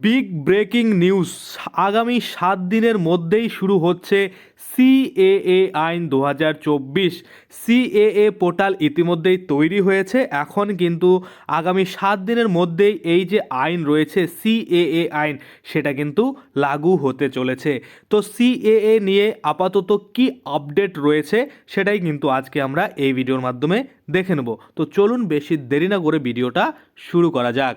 Big breaking news. আগামী সাত দিনের মধ্যেই শুরু হচ্ছে সিএএ আইন দু হাজার চব্বিশ। সিএএ পোর্টাল ইতিমধ্যেই তৈরি হয়েছে। এখন কিন্তু আগামী সাত দিনের মধ্যেই এই যে আইন রয়েছে, সিএএ আইন, সেটা কিন্তু লাগু হতে চলেছে। তো সিএএ নিয়ে আপাতত কি আপডেট রয়েছে, সেটাই কিন্তু আজকে আমরা এই ভিডিওর মাধ্যমে দেখে নেব। তো চলুন বেশি দেরি না করে ভিডিওটা শুরু করা যাক।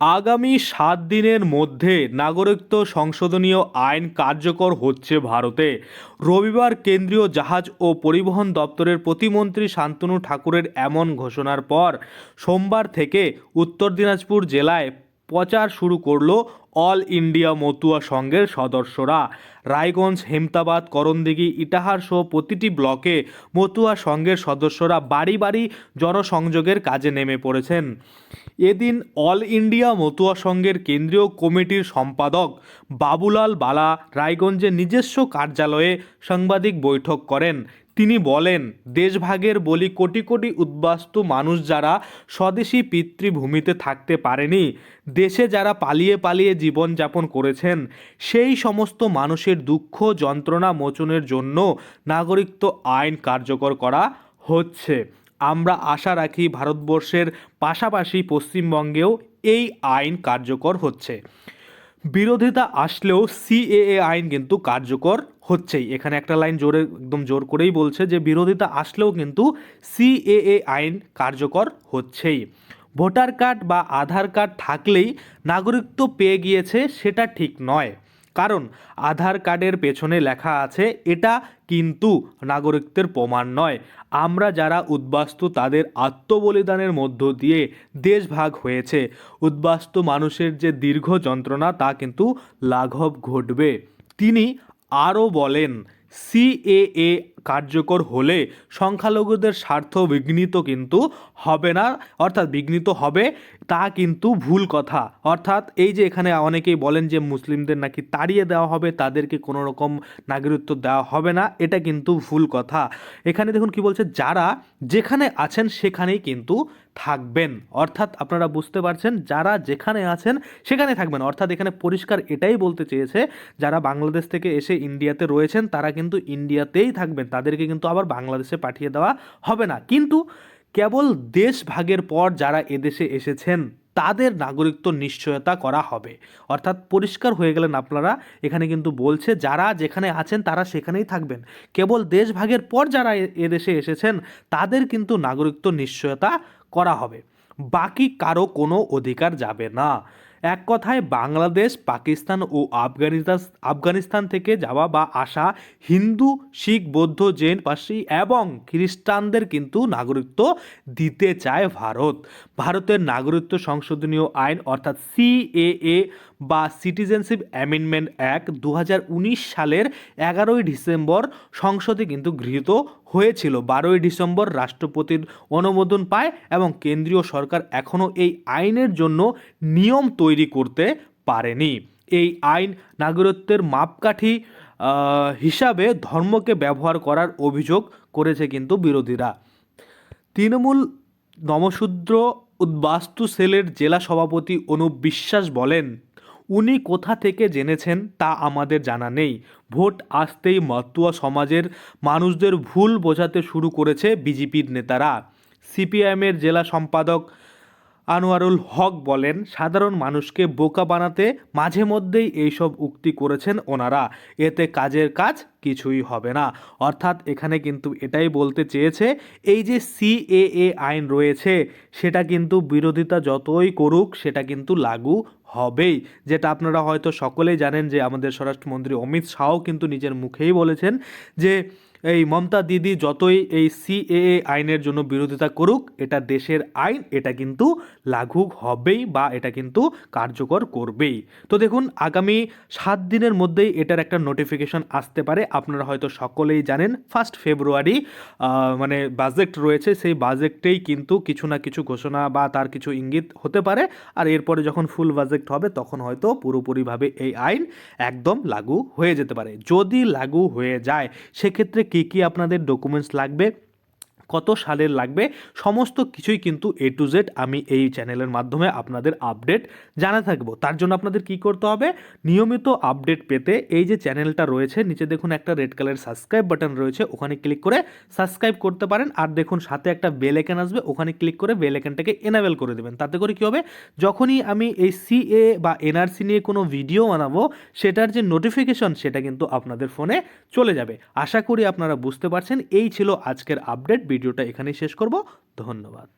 আগামী সাত দিনের মধ্যে নাগরিকত্ব সংশোধনীয় আইন কার্যকর হচ্ছে ভারতে। রবিবার কেন্দ্রীয় জাহাজ ও পরিবহন দপ্তরের প্রতিমন্ত্রী শান্তনু ঠাকুরের এমন ঘোষণার পর সোমবার থেকে উত্তর দিনাজপুর জেলায় প্রচার শুরু করল অল ইন্ডিয়া মতুয়া সংঘের সদস্যরা রায়গঞ্জ, হেমতাবাদ, করণদিঘি, ইটাহার সহ প্রতিটি ব্লকে মতুয়া সংঘের সদস্যরা বাড়ি বাড়ি জনসংযোগের কাজে নেমে পড়েছেন। এদিন অল ইন্ডিয়া মতুয়া সংঘের কেন্দ্রীয় কমিটির সম্পাদক বাবুলাল বালা রায়গঞ্জের নিজস্ব কার্যালয়ে সাংবাদিক বৈঠক করেন। তিনি বলেন, দেশভাগের বলি কোটি কোটি উদ্বাস্তু মানুষ যারা স্বদেশী পিতৃভূমিতে থাকতে পারেনি, দেশে যারা পালিয়ে পালিয়ে জীবনযাপন করেছেন, সেই সমস্ত মানুষের দুঃখ, যন্ত্রণা মোচনের জন্য নাগরিকত্ব আইন কার্যকর করা হচ্ছে। আমরা আশা রাখি ভারতবর্ষের পাশাপাশি পশ্চিমবঙ্গেও এই আইন কার্যকর হচ্ছে। বিরোধিতা আসলেও সিএএ আইন কিন্তু কার্যকর হচ্ছেই। এখানে একটা লাইন জোরে একদম জোর করেই বলছে যে, বিরোধিতা আসলেও কিন্তু সিএএ আইন কার্যকর হচ্ছেই। ভোটার কার্ড বা আধার কার্ড থাকলেই নাগরিকত্ব পেয়ে গিয়েছে সেটা ঠিক নয়। কারণ আধার কার্ডের পেছনে লেখা আছে, এটা কিন্তু নাগরিকত্বের প্রমাণ নয়। আমরা যারা উদ্বাস্তু তাদের আত্মবলিদানের মধ্য দিয়ে দেশভাগ হয়েছে। উদ্বাস্তু মানুষের যে দীর্ঘ যন্ত্রণা তা কিন্তু লাঘব ঘটবে। তিনি আরও বলেন সিএএ কার্যকর হলে সংখ্যালঘুদের স্বার্থ বিঘ্নিত কিন্তু হবে না, অর্থাৎ বিঘ্নিত হবে, তা কিন্তু ভুল কথা। অর্থাৎ এই যে এখানে অনেকেই বলেন যে মুসলিমদের নাকি তাড়িয়ে দেওয়া হবে, তাদেরকে কোনো রকম নাগরিকত্ব দেওয়া হবে না, এটা কিন্তু ভুল কথা। এখানে দেখুন কি বলছে, যারা যেখানে আছেন সেখানেই কিন্তু থাকবেন। অর্থাৎ আপনারা বুঝতে পারছেন, যারা যেখানে আছেন সেখানে থাকবেন। অর্থাৎ এখানে পরিষ্কার এটাই বলতে চেয়েছে, যারা বাংলাদেশ থেকে এসে ইন্ডিয়াতে রয়েছেন, তারা কিন্তু ইন্ডিয়াতেই থাকবেন। তাদেরকে কিন্তু আবার বাংলাদেশে পাঠিয়ে দেওয়া হবে না। কিন্তু কেবল দেশ ভাগের পর যারা এদেশে এসেছেন, তাদের নাগরিকত্ব নিশ্চয়তা করা হবে। অর্থাৎ পরিষ্কার হয়ে গেলেন আপনারা, এখানে কিন্তু বলছে, যারা যেখানে আছেন, তারা সেখানেই থাকবেন। কেবল দেশ ভাগের পর যারা এদেশে এসেছেন, তাদের কিন্তু নাগরিকত্ব নিশ্চয়তা করা হবে। বাকি কারও কোনো অধিকার যাবে না। এক কথায় বাংলাদেশ, পাকিস্তান ও আফগানিস্তান আফগানিস্তান থেকে যাওয়া বা আসা হিন্দু, শিখ, বৌদ্ধ, জৈন, পার্সি এবং খ্রিস্টানদের কিন্তু নাগরিকত্ব দিতে চায় ভারত। ভারতের নাগরিকত্ব সংশোধনীয় আইন অর্থাৎ সিএএ বা সিটিজেনশিপ অ্যামেন্ডমেন্ট অ্যাক্ট দু হাজার উনিশ সালের এগারোই ডিসেম্বর সংসদে কিন্তু গৃহীত হয়েছিল। বারোই ডিসেম্বর রাষ্ট্রপতির অনুমোদন পায় এবং কেন্দ্রীয় সরকার এখনও এই আইনের জন্য নিয়ম তৈরি করতে পারেনি। এই আইন নাগরিকত্বের মাপকাঠি হিসাবে ধর্মকে ব্যবহার করার অভিযোগ করেছে কিন্তু বিরোধীরা। তৃণমূল নমশূদ্র উদ্বাস্তু সেলের জেলা সভাপতি অনুপ বিশ্বাস বলেন উনি কোথা থেকে জেনেছেন তা আমাদের জানা নেই। ভোট আসতেই মতুয়া সমাজের মানুষদের ভুল বোঝাতে শুরু করেছে বিজেপির নেতারা। সিপিআইএমের জেলা সম্পাদক আনোয়ারুল হক বলেন, সাধারণ মানুষকে বোকা বানাতে মাঝে মধ্যেই এইসব উক্তি করেছেন ওনারা। এতে কাজের কাজ কিছুই হবে না। অর্থাৎ এখানে কিন্তু এটাই বলতে চেয়েছে, এই যে সিএএ আইন রয়েছে, সেটা কিন্তু বিরোধিতা যতই করুক, সেটা কিন্তু লাগু হবেই। যেটা আপনারা হয়তো সকলেই জানেন যে আমাদের স্বরাষ্ট্রমন্ত্রী অমিত শাহও কিন্তু নিজের মুখেই বলেছেন যে এই মমতা দিদি যতই এই সিএএ আইনের জন্য বিরোধিতা করুক, এটা দেশের আইন, এটা কিন্তু লাগু হবেই বা এটা কিন্তু কার্যকর করবেই। তো দেখুন, আগামী সাত দিনের মধ্যেই এটার একটা নোটিফিকেশন আসতে পারে। আপনারা হয়তো সকলেই জানেন ফার্স্ট ফেব্রুয়ারি মানে বাজেট রয়েছে, সেই বাজেটেই কিন্তু কিছু না কিছু ঘোষণা বা তার কিছু ইঙ্গিত হতে পারে। আর এরপরে যখন ফুল বাজেট হবে, তখন হয়তো পুরোপুরিভাবে এই আইন একদম লাগু হয়ে যেতে পারে। যদি লাগু হয়ে যায়, সেক্ষেত্রে কী কী আপনাদের ডকুমেন্টস লাগবে? কত সালের লাগবে, সমস্ত কিছুই কিন্তু এ টু জেড আমি এই চ্যানেলের মাধ্যমে আপনাদের আপডেট জানা থাকব। তার জন্য আপনাদের কি করতে হবে, নিয়মিত আপডেট পেতে এই যে চ্যানেলটা রয়েছে, নিচে দেখুন একটা রেড কালার সাবস্ক্রাইব বাটন রয়েছে, ওখানে ক্লিক করে সাবস্ক্রাইব করতে পারেন। আর দেখুন সাথে একটা বেল আইকন আসবে, ওখানে ক্লিক করে বেল আইকনটাকে এনাবেল করে দেবেন। তাতে করে কি হবে, যখনই আমি এই সিএ বা এনআরসি নিয়ে কোনো ভিডিও বানাবো, সেটার যে নোটিফিকেশন সেটা কিন্তু আপনাদের ফোনে চলে যাবে। আশা করি আপনারা বুঝতে পারছেন, এই ছিল আজকের আপডেট ভিডিওটা এখানেই শেষ করব। ধন্যবাদ।